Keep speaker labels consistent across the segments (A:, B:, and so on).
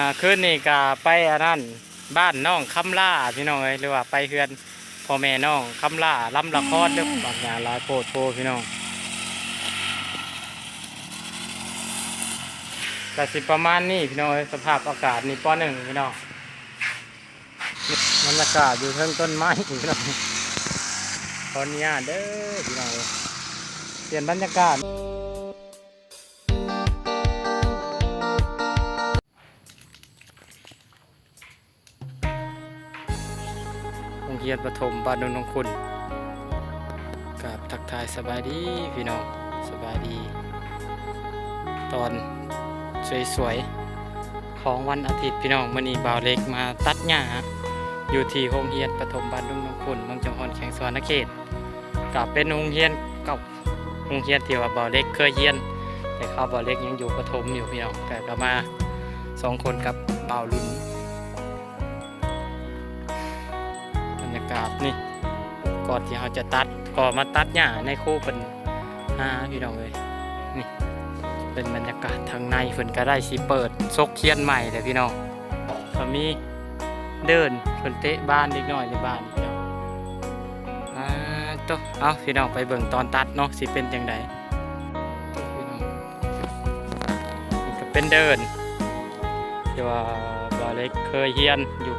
A: อ่าคืนนี้ก็ไปอันนั้นบ้านน้องคำล่าพี่น้องเอ้ยหรือว่าไปเฮือนพ่อแม่น้องคำล่าลำละครเด้อบางอย่างหลายโพดโพพี่น้องก็สิประมาณนี้พี่น้องเอ้ยสภาพอากาศนี่ป้อหนึ่งพี่น้องบรรยากาศอยู่เทิงต้นไม้พี่น้องขออนุญาตเด้อพี่น้องเอ้ยเปลี่ยนบรรยากาศ โรงเรียนประถมบ้านนนทงคุณกับทักทายสบายดีพี่น้องสบายดี ตอนสวยๆของวันอาทิตย์พี่น้องมื่อนี้บ่าวเล็กมาตัดหญ้าอยู่ที่โรงเรียนประถมบ้านนนทงคุณเมืองจังหวัดแขวงสวรรเขตกับเป็นโรงเรียนเก่าโรงเรียนที่ว่าบ่าวเล็กเคยเรียน แต่ข้าบ่าวเล็กยังอยู่ประถมอยู่พี่น้องแต่ก็มาสองคนกับบ่าวลุน บรรยากาศนี่ก่อนที่เราจะตัดก่อมาตัดหญ้าในคู่เป็นหาพี่น้องเลยนี่เป็นบรรยากาศทางในฝนก็ได้สิเปิดซกเคียนใหม่เลยพี่น้องก็มีเดินฝนเตะบ้านเล็กน้อยในบ้านพี่น้องอ่าตัวเอาพี่น้องไปเบิ่งตอนตัดเนาะสิเป็นจังไดพี่น้องก็เป็นเดินที่ว่าบาเล็กเคยเฮียนอยู่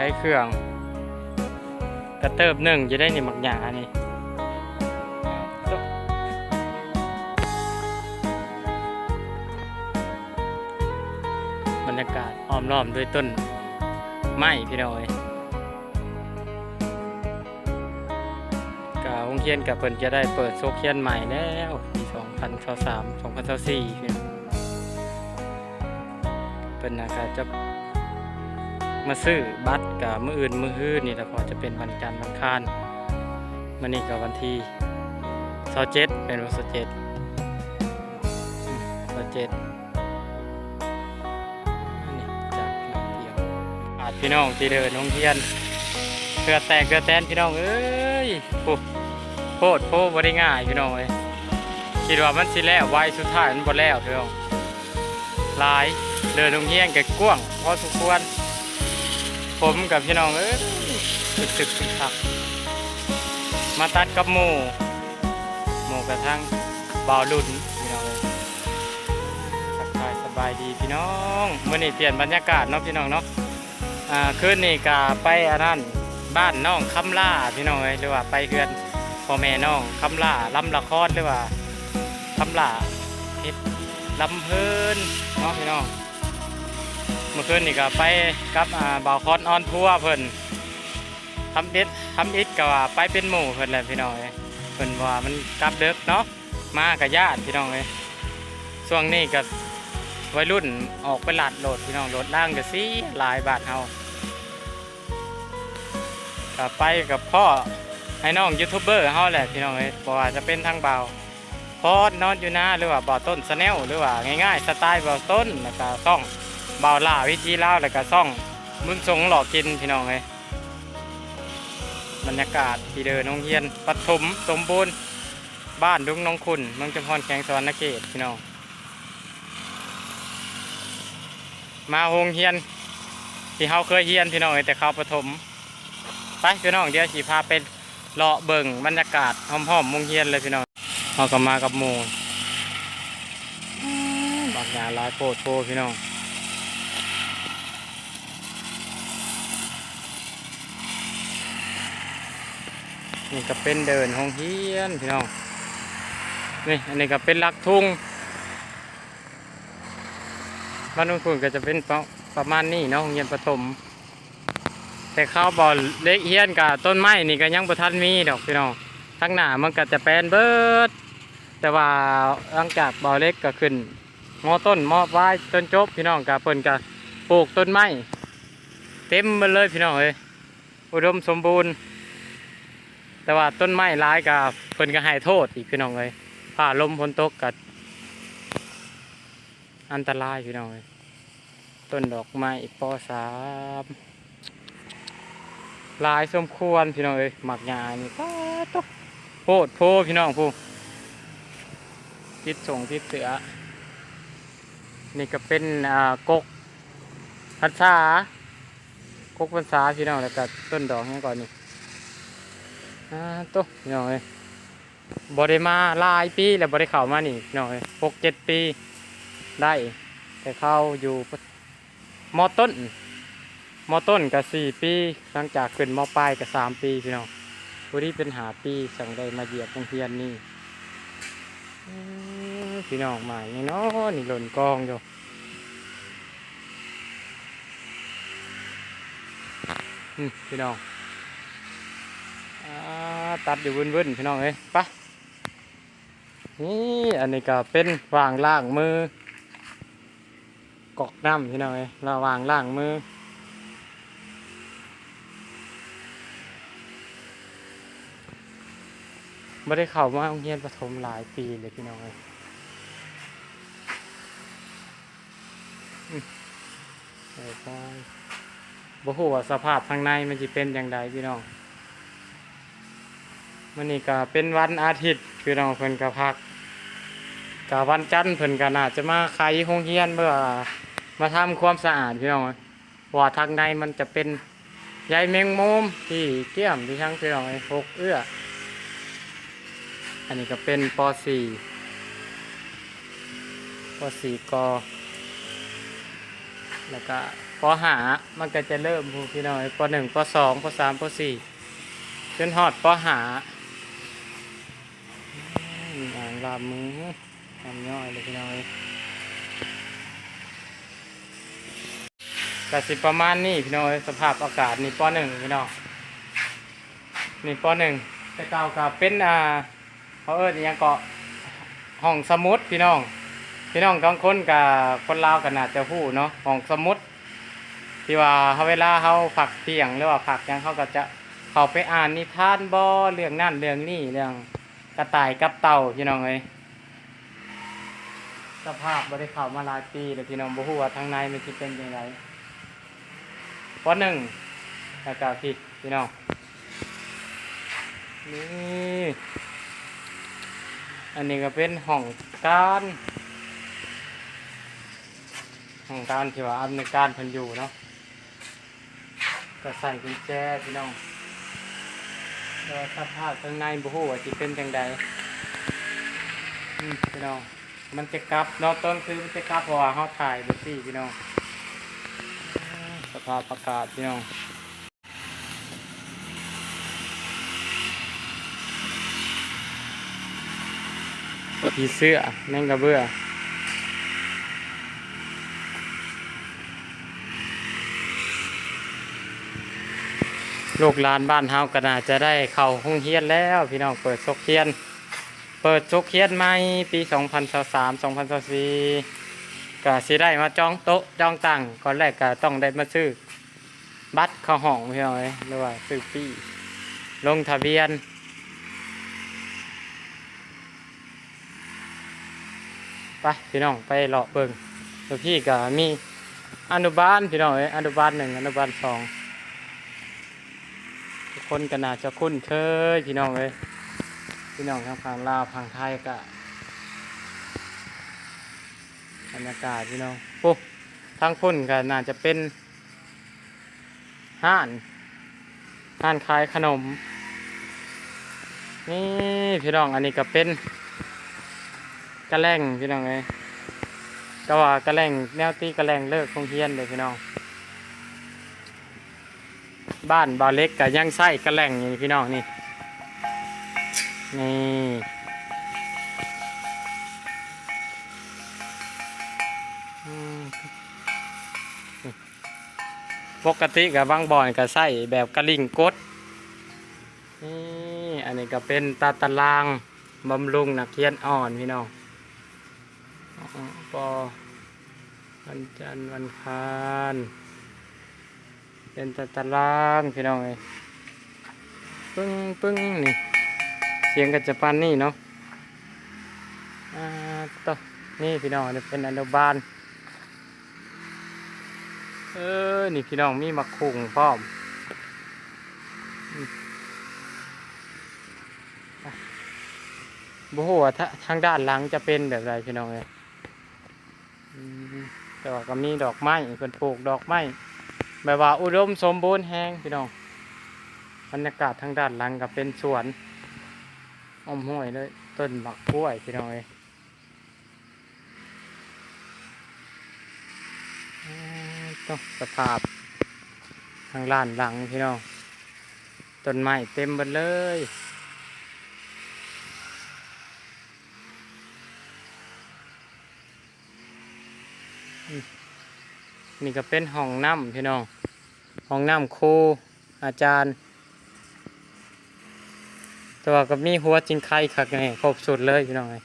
A: ปฐมแล้เครื่อง กระเติบหนึ่งจะได้นี่หมักหยานี่บรรยากาศอ้อมล้อมด้วยต้นไม้พี่น้อยกาองเคียนกับเพิ่นจะได้เปิดโซเคียนใหม่แล้วปี2023 2024พี่น้องเพิ่นน่าจะ มาซื้อบัตรกับมืออื่นมือฮื้อนี่แหละพอจะเป็นวันจันทร์วันคานมันนี่กับวันที่สเจ็ดเป็นวันสเจ็ดสเจ็ดนี่จากน้องเที่ยวอาจพี่น้องที่เดินน้องเทียนเกือแตกเกือแตนพี่น้องเอ้ยโอ้โพดโพบริง่ายพี่น้องเอ้ยคิดว่ามันสิแล้วไวสุดท้ายมันบ่แล้วพี่น้องลายเดินโรงเรียนกับกว้างพอสมควร ผมกับพี่น้องเอ้ยสึกสึกสึกคักมาตัดกับหมูหมูกระทั่งบ่าวรุ่นพี่น้องเอ้ยสักทายสบายดีพี่น้องเมื่อนี้เปลี่ยนบรรยากาศเนาะพี่น้องเนาะอ่าคืนนี้ก็ไปอันนั้นบ้านน้องคำล่าพี่น้องเอ้ยหรือว่าไปเฮือนพ่อแม่น้องคำล่าลำละครหรือว่าคำล่าเฮ็ดลำเพลินเนาะพี่น้อง เมื่อคืนนี่ก็ไปกับบ่าวคอนออนทัวเพิ่นทำเด็ดทำอิดก็ว่าไปเป็นหมู่เพิ่นแหละพี่น้องเอ้ยเพิ่นว่ามันกลับเดึกเนาะมากับญาติพี่น้องเอ้ยช่วงนี้ก็วัยรุ่นออกไปหลาดโหลดพี่น้องโหลดล่างก็สิหลายบาทเฮาก็ไปกับพ่อให้น้องยูทูบเบอร์เฮาแหละพี่น้องเอ้ยบ่ว่าจะเป็นทางเบาพอดนอนอยู่นะหรือว่าบ่าต้นสแนลหรือว่าง่ายๆสไตล์บ่าต้นแล้วก็ต้อง เบาล่าวิธีเล่าแล้วก็ซ่องมึงทรงหลอกกินพี่น้องเลยบรรยากาศที่เดินโรงเรียนปฐมสมบูรณ์ บ้านดุงน้องคุณเมืองจำพรแขวงสวรรณเขตพี่น้อง มาโรงเรียน ที่เขาเคยเรียนพี่น้องเอ้ยแต่เขาปฐมไปพี่น้องเดี๋ยวสีพาเป็นเลาะเบิ่งบรรยากาศหอมๆโรงเรียนเลยพี่น้องเขาก็มากับหมูบางอย่างหลายโพดโพพี่น้อง นี่ก็เป็นเดินห้องเฮียนพี่น้องนี่อันนี้ก็เป็นลักทุ่งบ้านนุ่นคุณก็จะเป็นประประมาณนี้เนาะโรงเรียนประถมแต่ข้าวบอลเล็กเฮียนกับต้นไม้นี่ก็ยังบ่ทันมีดอกพี่น้องทั้งหน้ามันก็จะแปลนเบิด แต่ว่าหลังจากบอลเล็กก็ขึ้นมอต้นมอไว้จนจบพี่น้องกับเพิ่นก็ปลูกต้นไม้เต็มไปเลยพี่น้องเอ้ยอุดมสมบูรณ์ แต่ว่าต้นไม้ร้ายกับเพิ่นก็ให้โทษอีกพี่น้องเลยผ่าลมฝนตกกับอันตรายพี่น้องเลยต้นดอกไม้ปอสามลายสมควรพี่น้องเอ้ยหมักหญ้านี่ก็ตกโพดโพพี่น้องผู้ติดส่งติดเสือ นี่ก็เป็นอ่ากกพันษากกพันษาพี่น้องแล้วก็ต้นดอกนี่ก่อนนี่ อ่าโตุ๊พี่น้องเอ้ยบ่ได้มาหลายปีแล้วบ่ได้เข้ามานี่พี่น้องเอ้ยหกเจ็ดปีได้ แต่เข้าอยู่มอต้นมอต้นก็สี่ปี หลังจากขึ้นมอปลายก็สามปีพี่น้องผู้ที่เป็นหาปีสั่งได้มาเหยียบโรงเรียนนี่พี่น้องมาอย่างน้อนี่หล่นกองอยู่พี่น้อง ตัดอยู่วุ่นๆพี่น้องเอ้ยไปะนี่อันนี้ก็เป็นวางล่างมือกอกน้ำพี่น้องเอ้ยระวางล่างมือไม่ได้เข้ามาโรงเรียนประถมหลายปีเลยพี่น้องเอ้ยอืมเอ้ยไปบ่ฮู้ว่าสภาพข้างในมันจะเป็นอย่างไรพี่น้อง มันนี่ก็เป็นวันอาทิตย์พี่น้องเพิ่นก็พักก็วันจันทร์เพิ่นก็น่าจะมาไขโรงเรียนเพื่อมาทำความสะอาดพี่น้องว่าทางในมันจะเป็นใยแมงมุมที่เกี่ยมที่ช่างพี่น้องหกเอื้อ อันนี้ก็เป็นป .4 ป .4 กแล้วก็ป .5 มันก็จะเริ่มพูพี่น้องไอ้ป .1 ป .2 ป .3 ป .4 จนฮอดป .5 อ่า ลามมือทำย่อยเลยพี่น้องเอ้ยกสิประมาณนี้พี่น้องเอ้ยสภาพอากาศนี่ป้อหนึ่งพี่น้องนี่ป้อหนึ่งแต่เก่ากับเป็นอ่าเขาเอิ้นอิหยังเกาะห้องสมุดพี่น้อง พี่น้องบางคนกับคนลาวกันอาจจะพูดเนาะห้องสมุด ที่ว่าเขาเวลาเขาผักเที่ยงหรือว่าผักยังเขาก็จะเขาไปอ่านนิทานบอเรื่องนั่นเรื่องนี้เรื่อง กระต่ายกับเต่าพี่น้องเอ้ยสภาพบริเข้ามาหลายปีเลยพี่น้องบ่ฮู้ว่าทางในมันจะเป็นยังไงปหนึ่งแล้วก็พี่พี่น้องนี่อันนี้ก็เป็นห้องการห้องการที่ว่าอำนวยการเพิ่นอยู่เนาะก็ใส่กุญแจพี่น้อง สภาพข้างในบ่ฮู้ว่าสิเป็นจังใดอืมพี่น้อง มันจะกลับเนาะต้นคือมันจะกลับเพราะว่าเฮาถ่ายแบบนี้พี่น้อง สภาพอากาศพี่น้องผีเสื้อแมงกระเบื้อ ลูกหลานบ้านเฮาก็น่าจะได้เข้าห้องเฮียนแล้ว พี่น้องเปิดซกเฮียน เปิดซกเฮียนใหม่ปี 2023 2024ก็สิได้มาจองโต๊ะจองตังก่อนแรกก็ต้องได้มาซื้อบัตรเข้าห้องพี่น้อยหรือว่าซื้อปี้ลงทะเบียนไปพี่น้องไปเลาะเบิ่งแล้วพี่ก็มีอนุบาลพี่น้องเอ้ยอนุบาลหนึ่งอนุบาลสอง ทุกคนก็น่าจะคุ้นเคยพี่น้องเอ้ยพี่น้องทางฝั่งลาวฝั่งไทยก็บรรยากาศพี่น้องปุ๊ทางพุ่นก็น่าจะเป็นห้านห้านขายขนม นี่พี่น้องอันนี้ก็เป็นกระแลงพี่น้องเลยก็ว่ากระแลงแนวตีกระแลงเลิกคงเฮียนเลยพี่น้อง บ้านบาเล็กกับยังไส้กระแลงอย่งนี้พี่น้องนี่นี่ปกติกับบางบอนก็ใส่แบบกระลิงกดนี่อันนี้ก็เป็นตาตารางบำรุงนักเรียนอ่อนพี่น้องปอวันจันทร์วันคาร เป็นตาตารางพี่น้องเอ้ยปึ้งปึ้งนี่ เสียงก็จะปานนี่เนาะอ่าต่อนี่พี่น้องเป็นอนุบาล เออ นี่พี่น้องมีมักคุงพร้อมอืมอะบ่ฮู้ว่าถ้าทางด้านหลังจะเป็นแบบไรพี่น้องเอ้ยอือืมแต่ว่าก็มีดอกไม้เพิ่นปลูกดอกไม้ แบบว่าอุดมสมบูรณ์แฮงพี่น้องบรรยากาศทางด้านหลังก็เป็นสวนอมห้วยเลยต้นบักกล้วยพี่น้องเอ้ยต้องสภาพทางล้านหลังพี่น้องต้นไม้เต็มหมดเลย นี่ก็เป็นห้องน้ำพี่น้องห้องน้ำครูอาจารย์ แต่ว่าก็มีหัวจิงไข่คักไงครบสุดเลยพี่น้องไง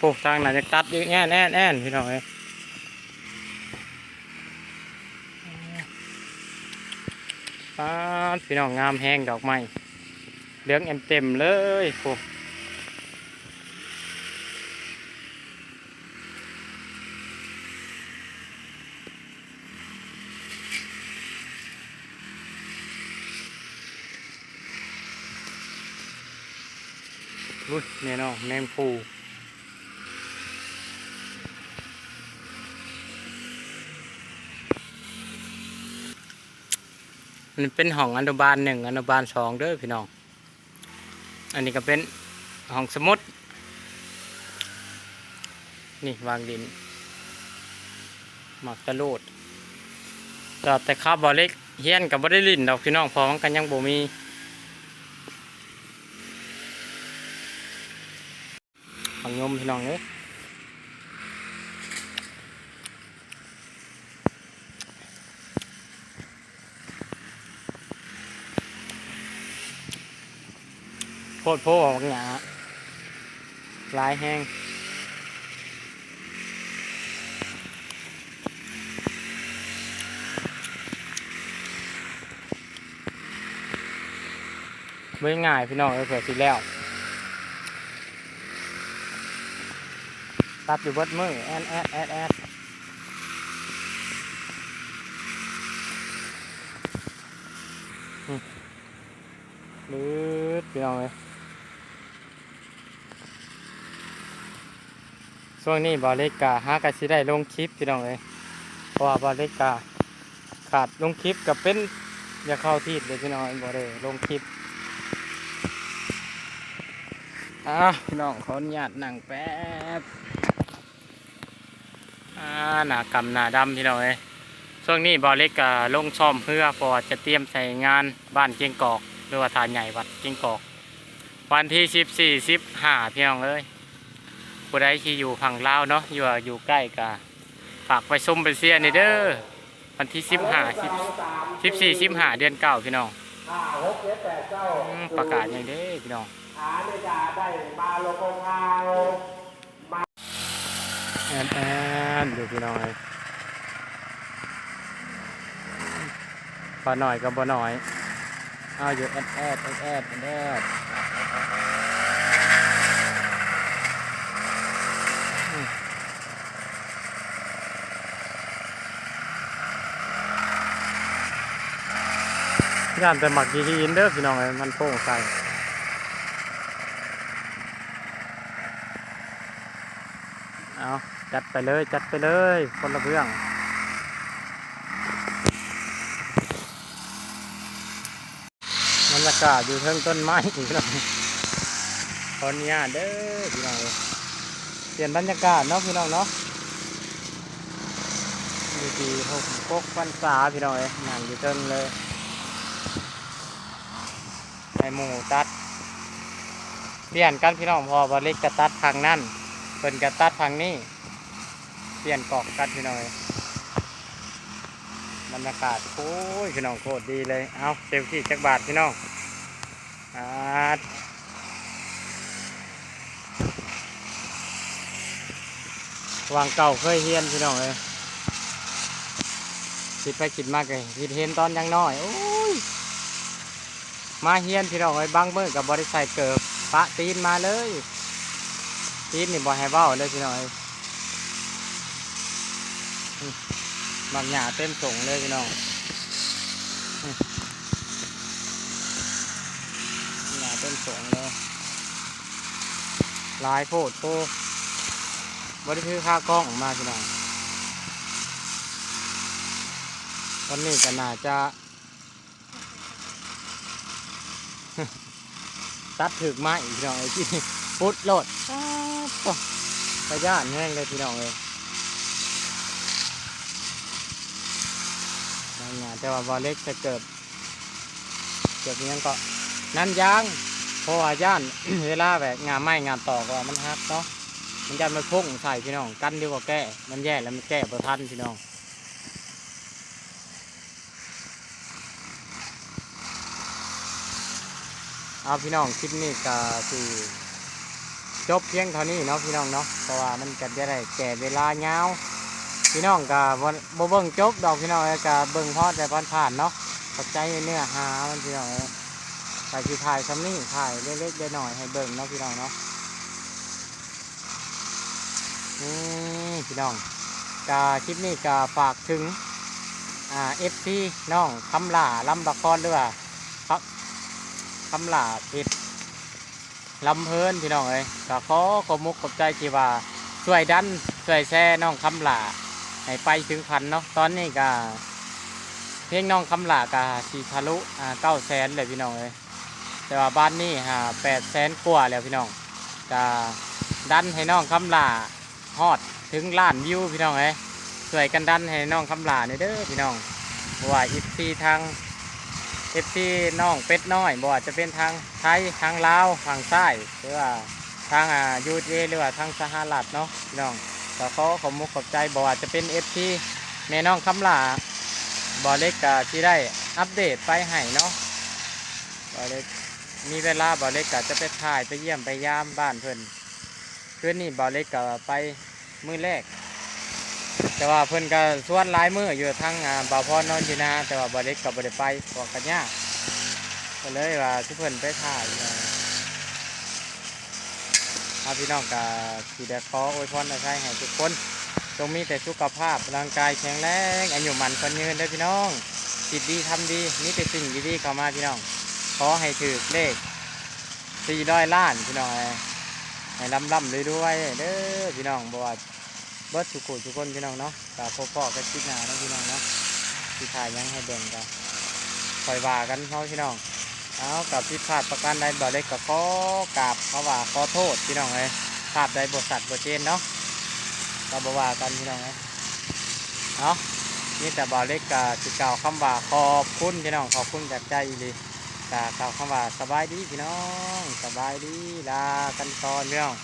A: ปลูกทางไหนจะตัดเยอะแน่แน่แน่นพี่น้องไงป้าพี่น้องงามแห้งดอกไม้เหลืองเอ็มเต็มเลยโอ้ เนี่ยเนาะแมงภูมันเป็นห้องอนุบาลหนึ่งอนุบาลสองเด้อพี่น้อง อันนี้ก็เป็นห้องสมุด นี่วางดินหมักตะโลดแต่แต่ข้าวบอเล็กเฮียนกับบ่ได้ลินดอกพี่น้องพอมันกันยังบ่มี ผังยมพี่น้องเอ้ยโพดโพออกหงาลายแห้งไม่ง่ายพี่น้องเอ้ยเผื่อสิแล้ว ตัดอยู่เบิดมือแอนแอดแอดแอดลืดพี่น้องเลยช่วงนี้บอลเลกกาหากะสิได้ลงคลิปพี่น้องเลยเพราะว่าบอลเลกกาขาดลงคลิปกับเป็นอย่าเข้าที่เลยพี่น้องบอเลยลงคลิปอะพี่น้องขออนุญาตนั่งแป๊บ หนากำหนาดำพี่น้องเอ้ยช่วงนี้บอเล็กก็ลงซ่อมเพื่อพอจะเตรียมใส่งานบ้านเกียงกอก หรือว่าฐานใหญ่วัดเกียงกอก วันที่สิบสี่สิบห้าพี่น้องเอ้ยผู้ใดที่อยู่ฝั่งลาวเนาะอยู่อยู่ใกล้ก็ฝากไปชมไปเสียนี่เด้อวันที่สิบห้าสิบสิบสี่สิบห้าเดือนเก้าพี่น้อง
B: ป
A: ระกาศอย่างเด้พี่น้อง
B: หาได้จ่าได้มาโลโกงาว
A: แอนแอนอยู่พี่น้องเอ้ยพอหน่อยก็บ่หน่อยเอาอยู่แอดแอดแอดแอดแอดอืมย่านแต่หมักยีนเด้อพี่น้องเอ้มันโป่งใสเอา จัดไปเลยจัดไปเลยคนละเบื้องบรรยากาศอยู่เทิงต้นไม้พี่น้องขออนุญาเด้อพี่น้องเปลี่ยนบรรยากาศเนาะพี่น้องเนาะอยู่ที่หกกกวันษาพี่น้องเอ้ยนั่งอยู่เทิงเลยไอหมูตัดเปลี่ยนกันพี่น้องพอบอเล็กกระตัดทางนั่นเพิ่นกระตัดทางนี้ ปลี่ยนกอกกันพี่น้อยบรรยากาศโอ้ยพี่น้องโคตรดีเลยเอาเซลฟี่จักบาทพี่น้องอาดวางเก่าเคยเฮียนพี่น้องเลยคิดไปคิดมากเลยคิดเห็นตอนยังน้อยโอ้ยมาเฮียนพี่น้องเลยบางมือกับบริษัทเกิบปะตีนมาเลยตีนนี่บอให้เบ้าเลยพี่น้องเอ้ย บางหยาเต็มส่งเลยพี่น้องอืมหนาเป็นสงเลยหลายโพดโพบริคือค่ากล้องออกมาพี่น้องวันนี้ก็น่าจะ ตัดถึกไม้พี่น้องไอ้ที่พุดโลดป๊าดโอ้ไปย่านแห้งเลยพี่น้องเลยนั่นไง แต่ว่าบอเล็กจะเกิดเกิดนี้ยังก็นั่นยางเพราะว่าย่านเวลาแบบงานไม้งานต่อก็มันฮักเนาะมันยันมันพุ่งใส่พี่น้องกันดีกว่าแก้มันแย่แล้วมันแก้ประทันพี่น้องเอาพี่น้องคลิปนี้ก็คือจบเพียงเท่านี้เนาะพี่น้องเนาะเพราะว่ามันก็จะได้แก่เวลายาว พี่น้องก็บ่บ่เบิ่งจบดอกพี่น้องเอ้ยก็เบิ่งพอแต่ผ่านเนาะเข้าใจเนื้อหามันพี่น้องเอ้ยไปที่ถ่ายซ้ำนี่ถ่ายเล็กๆหน้อยให้เบิ่งเนาะพี่น้องเนาะนี่พี่น้องก็คลิปนี้ก็ฝากถึงอ่า FC น้องคำหล่าลำบากรด้วยว่าคำหล่าปิดลำเพลินพี่น้องเอ้ยก็ขอขอมุกขอบใจที่ว่าช่วยดันช่วยแช่น้องคำหล่า ให้ไปถึงพันเนาะตอนนี้ก็เพียงน้องคำหลาก็สีทะลุอ่าเก้าแสนเลยพี่น้องเอ้ยแต่ว่าบ้านนี้หาแปดแสนกว่าแล้วพี่น้องก็ดันให้น้องคำหลาฮอดถึงล้านวิวพี่น้องเอ้ยช่วยกันดันให้น้องคำหลาเนี่ยเด้อพี่น้องเพราะว่าอีซีทางเอฟซีน้องเป็ดน้อยบ่ว่าจะเป็นทางไทยทางลาวทางใต้หรือว่าทางอ่ายูเอหรือว่าทางสหรัฐเนาะพี่น้อง ก็ขอขอบมุกขอบใจบ่ว่าจะเป็นเอฟซีแม่น้องคำลาบ่เล็กก็ที่ได้อัปเดตไปให้เนาะบ่เล็กมีเวลาบ่เล็กก็จะไปถ่ายไปเยี่ยมไปยามบ้านเพิ่อนคืนนี้บ่เล็กก็ไปมือแรก แต่ว่าเพิ่อนก็สวนหลายมืออยู่ทั้งบ่าวพรนอนอยู่นาแต่ว่าบ่เล็กก็บ่ได้ไปเพราะกันยากก็เลยว่าทุกเพิ่อนไปถ่าย นะเอาพี่น้องก็สิได้ขออวยพรอาศัยให้ทุกคน จงมีแต่สุขภาพร่างกายแข็งแรงอายุมันคนยืนเด้อพี่น้องจิตดีทำดีมีแต่สิ่งดีๆเข้ามาพี่น้อง ขอให้ถือเลข400ล้านพี่น้องเอ้ยให้ร่ำๆรวยเด้อพี่น้องบว่าเบิดสุขุทุกคนพี่น้องเนาะกับพ่อพ่อกันคิดหนาเนาะพี่น้องเนาะที่ถ่ายยังให้เบิ่งกันคอยว่ากันเนาะพี่น้อง เอากับที่พลาดประการใดบ่เล็กก็ขอกราบเขาว่าขอโทษพี่น้องเลยภาพใดบทสัตว์บทเจนเนาะก็บว่ากันพี่น้องเลยเนาะนี่แต่บ่เล็กกับสิกล่าวคำว่าขอบคุณพี่น้องขอบคุณจากใจอีลีกกล่าวคำว่าสบายดีพี่น้องสบายดีลากันตอนพี่น้อง